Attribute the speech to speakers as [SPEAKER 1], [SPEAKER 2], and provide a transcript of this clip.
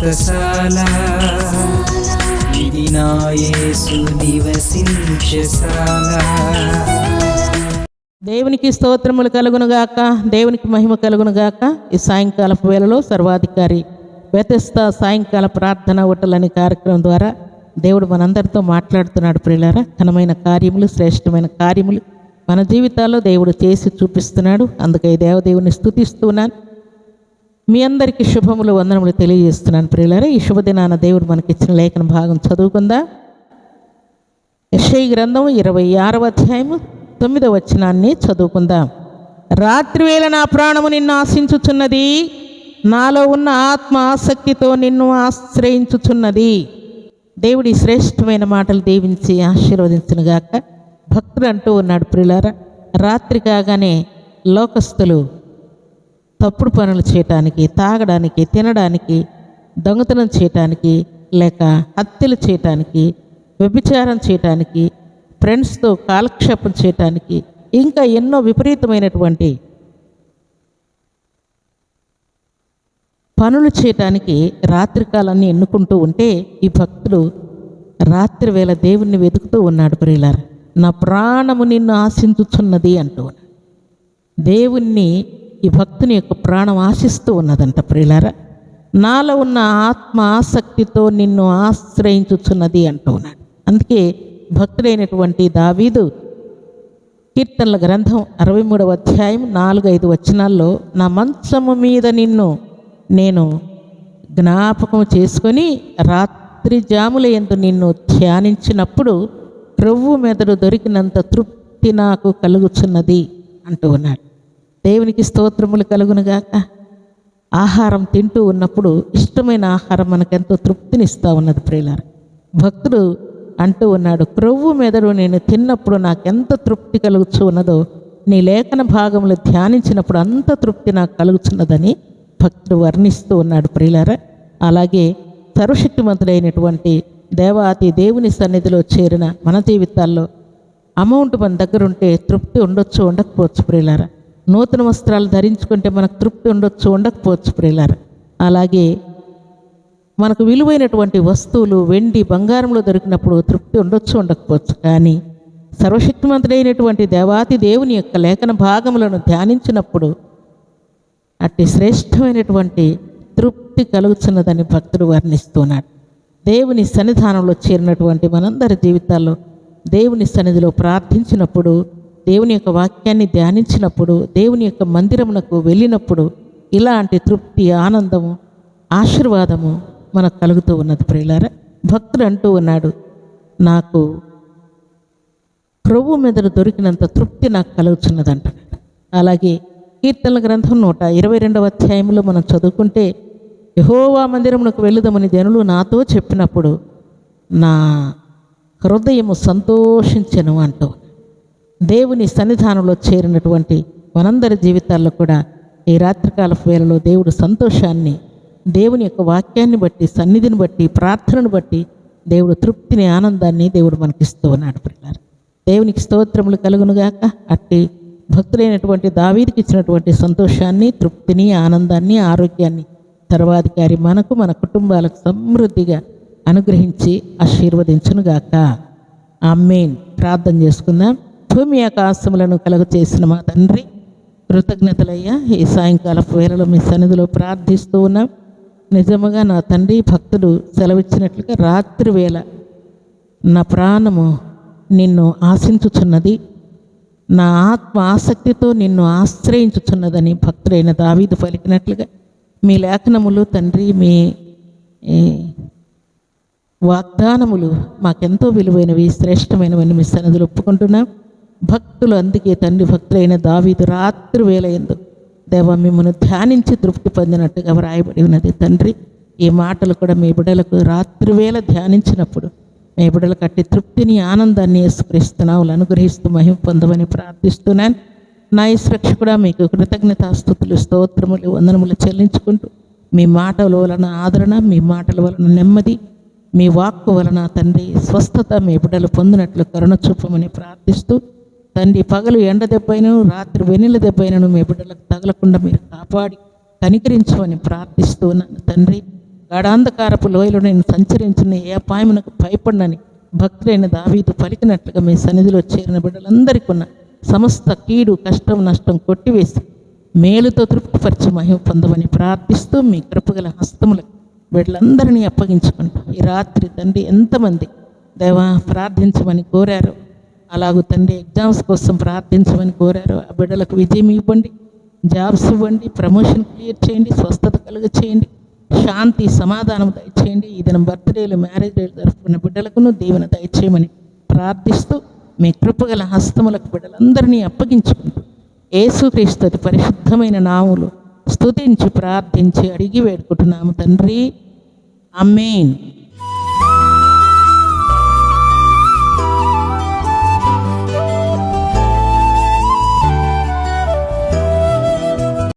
[SPEAKER 1] వ్రతశాల ఇది నివసించశాల
[SPEAKER 2] దేవునికి స్తోత్రములు కలుగునుగాక దేవునికి మహిమ కలుగునుగాక ఈ సాయంకాలపు వేళలో సర్వాధికారి వ్యతిస్త సాయంకాల ప్రార్థన ఓటలనే కార్యక్రమం ద్వారా దేవుడు మనందరితో మాట్లాడుతున్నాడు ప్రియులారా. ఘనమైన కార్యములు శ్రేష్టమైన కార్యములు మన జీవితాల్లో దేవుడు చేసి చూపిస్తున్నాడు. అందుకే దేవదేవుని స్థుతిస్తున్నాను మీ అందరికీ శుభములు వందనములు తెలియజేస్తున్నాను. ప్రియులారా ఈ శుభదినాన దేవుడు మనకిచ్చిన లేఖన భాగం చదువుకుందా? యెషయి గ్రంథం ఇరవై ఆరవ అధ్యాయము తొమ్మిదవ వచనాన్ని చదువుకుందాం. రాత్రివేళ నా ప్రాణము నిన్ను ఆశించుచున్నది. నాలో ఉన్న ఆత్మ ఆసక్తితో నిన్ను ఆశ్రయించుచున్నది. దేవుడి శ్రేష్టమైన మాటలు దీవించి ఆశీర్వదించినగాక భక్తుడు అంటూ ఉన్నాడు ప్రియులారా రాత్రి కాగానే లోకస్తులు తప్పుడు పనులు చేయటానికి తాగడానికి తినడానికి దొంగతనం చేయటానికి లేక హత్యలు చేయటానికి వ్యభిచారం చేయటానికి ఫ్రెండ్స్తో కాలక్షేపం చేయటానికి ఇంకా ఎన్నో విపరీతమైనటువంటి పనులు చేయటానికి రాత్రికాలాన్ని ఎన్నుకుంటూ ఉంటే ఈ భక్తుడు రాత్రి వేళ దేవుణ్ణి వెతుకుతూ ఉన్నాడు ప్రియులారా. నా ప్రాణము నిన్ను ఆశించుచున్నది అంటూ దేవుణ్ణి ఈ భక్తుని యొక్క ప్రాణం ఆశిస్తూ ఉన్నదంట ప్రియులారా. నాలో ఉన్న ఆత్మ ఆసక్తితో నిన్ను ఆశ్రయించుచున్నది అంటూ ఉన్నాడు. అందుకే భక్తుడైనటువంటి దావీదు కీర్తనల గ్రంథం అరవై మూడవ అధ్యాయం నాలుగు ఐదు వచనాల్లో నా మంచము మీద నిన్ను నేను జ్ఞాపకం చేసుకొని రాత్రి జాముల ఎందు నిన్ను ధ్యానించినప్పుడు క్రొవ్వు మెదడు దొరికినంత తృప్తి నాకు కలుగుచున్నది అంటూ ఉన్నాడు. దేవునికి స్తోత్రములు కలుగునుగాక ఆహారం తింటూ ఉన్నప్పుడు ఇష్టమైన ఆహారం మనకెంతో తృప్తినిస్తూ ఉన్నది ప్రియులార. భక్తుడు అంటూ ఉన్నాడు క్రొవ్వు మెదడు నేను తిన్నప్పుడు నాకెంత తృప్తి కలుగుచు ఉన్నదో నీ లేఖన భాగములు ధ్యానించినప్పుడు అంత తృప్తి నాకు కలుగుతున్నదని భక్తుడు వర్ణిస్తూ ఉన్నాడు ప్రియులార. అలాగే సర్వశక్తిమంతుడైనటువంటి దేవాతి దేవుని సన్నిధిలో చేరిన మన జీవితాల్లో అమౌంట్ మన దగ్గర ఉంటే తృప్తి ఉండొచ్చు ఉండకపోవచ్చు ప్రియులారా. నూతన వస్త్రాలు ధరించుకుంటే మనకు తృప్తి ఉండొచ్చు ఉండకపోవచ్చు ప్రియులారా. అలాగే మనకు విలువైనటువంటి వస్తువులు వెండి బంగారంలో దొరికినప్పుడు తృప్తి ఉండొచ్చు ఉండకపోవచ్చు. కానీ సర్వశక్తిమంతుడైనటువంటి దేవాతి దేవుని యొక్క లేఖన భాగములను ధ్యానించినప్పుడు అట్టి శ్రేష్టమైనటువంటి తృప్తి కలుగుతున్నదని భక్తుడు వర్ణిస్తున్నాడు. దేవుని సన్నిధానంలో చేరినటువంటి మనందరి జీవితాల్లో దేవుని సన్నిధిలో ప్రార్థించినప్పుడు దేవుని యొక్క వాక్యాన్ని ధ్యానించినప్పుడు దేవుని యొక్క మందిరమునకు వెళ్ళినప్పుడు ఇలాంటి తృప్తి ఆనందము ఆశీర్వాదము మనకు కలుగుతూ ఉన్నది ప్రియులారా. భక్తుడు అంటూ ఉన్నాడు నాకు ప్రభు మీద దొరికినంత తృప్తి నాకు కలుగుతున్నదంట. అలాగే కీర్తనల గ్రంథం నూట ఇరవై రెండవ అధ్యాయంలో మనం చదువుకుంటే యహోవా మందిరమునకు వెళుదామని జనులు నాతో చెప్పినప్పుడు నా హృదయము సంతోషించను అంటూ. దేవుని సన్నిధానంలో చేరినటువంటి మనందరి జీవితాల్లో కూడా ఈ రాత్రికాల వేళలో దేవుడు సంతోషాన్ని దేవుని యొక్క వాక్యాన్ని బట్టి సన్నిధిని బట్టి ప్రార్థనను బట్టి దేవుడు తృప్తిని ఆనందాన్ని దేవుడు మనకిస్తూ ఉన్నాడు పిల్లలు దేవునికి స్తోత్రములు కలుగునుగాక అట్టి భక్తులైనటువంటి దావీదికి ఇచ్చినటువంటి సంతోషాన్ని తృప్తిని ఆనందాన్ని ఆరోగ్యాన్ని సర్వాధికారి మనకు మన కుటుంబాలకు సమృద్ధిగా అనుగ్రహించి ఆశీర్వదించునుగాక ఆమెన్. ప్రార్థన చేసుకుందాం. భూమి ఆకాశములను కలుగు చేసిన మా తండ్రి కృతజ్ఞతలయ్యా. ఈ సాయంకాల వేళలో మీ సన్నిధిలో ప్రార్థిస్తూ ఉన్నాం. నిజముగా నా తండ్రి భక్తుడు సెలవిచ్చినట్లుగా రాత్రి వేళ నా ప్రాణము నిన్ను ఆశించుచున్నది నా ఆత్మ ఆసక్తితో నిన్ను ఆశ్రయించుచున్నదని భక్తుడైన దావీదు పలికినట్లుగా మీ లేఖనములు తండ్రి మీ వాగ్దానములు మాకెంతో విలువైనవి శ్రేష్టమైనవని మీ సన్నిధిలో ఒప్పుకుంటున్నాం. భక్తులు అందుకే తండ్రి భక్తులైన దావీదు రాత్రి వేలయందు దేవ మిమ్మల్ని ధ్యానించి తృప్తి పొందినట్టుగా వ్రాయబడి ఉన్నది తండ్రి. ఈ మాటలు కూడా మీ బిడ్డలకు రాత్రి వేళ ధ్యానించినప్పుడు మీ బిడ్డలు కట్టి తృప్తిని ఆనందాన్ని యేసుక్రీస్తునావులు అనుగ్రహిస్తూ మహిమ పొందమని ప్రార్థిస్తున్నాను. నా ఈ కూడా మీకు కృతజ్ఞతాస్థుతులు స్తోత్రములు వందనములు చెల్లించుకుంటూ మీ మాటల వలన ఆదరణ మీ మాటల వలన నెమ్మది మీ వాక్కు వలన తండ్రి స్వస్థత మీ బిడ్డలు పొందినట్లు కరుణ చూపమని ప్రార్థిస్తూ తండ్రి పగలు ఎండ దెబ్బైనను రాత్రి వెన్నెల దెబ్బైనను మీ బిడ్డలకు తగలకుండా మీరు కాపాడి కనికరించమని ప్రార్థిస్తున్నాను తండ్రి గాఢాంధకారపు లోయలో నేను సంచరించిన ఏ అపాయమునకు భయపడినని భక్తులైన దావీదు పలికినట్లుగా మీ సన్నిధిలో చేరిన బిడ్డలందరికీ ఉన్న సమస్త కీడు కష్టం నష్టం కొట్టివేసి మేలుతో తృప్తిపరిచి మహిమ పొందమని ప్రార్థిస్తూ మీ కృపగల హస్తములకు వీళ్ళందరినీ అప్పగించుకుంటూ ఈ రాత్రి తండ్రి ఎంతమంది దేవా ప్రార్థించమని కోరారు అలాగూ తండ్రి ఎగ్జామ్స్ కోసం ప్రార్థించమని కోరారు. ఆ బిడ్డలకు విజయం ఇవ్వండి జాబ్స్ ఇవ్వండి ప్రమోషన్ క్లియర్ చేయండి స్వస్థత కలుగ చేయండి శాంతి సమాధానం దయచేయండి. ఈ బర్త్డేలు మ్యారేజ్ డేలు జరుపుకున్న బిడ్డలకును దీవెన దయచేయమని ప్రార్థిస్తూ మీ కృపగల హస్తములకు బిడ్డలందరినీ అప్పగించుకుంటూ ఏసుక్రీస్తు పరిశుద్ధమైన నాములు స్తుతించి ప్రార్థించి అడిగి వేడుకుంటున్నాము తండ్రి. అమ్మేన్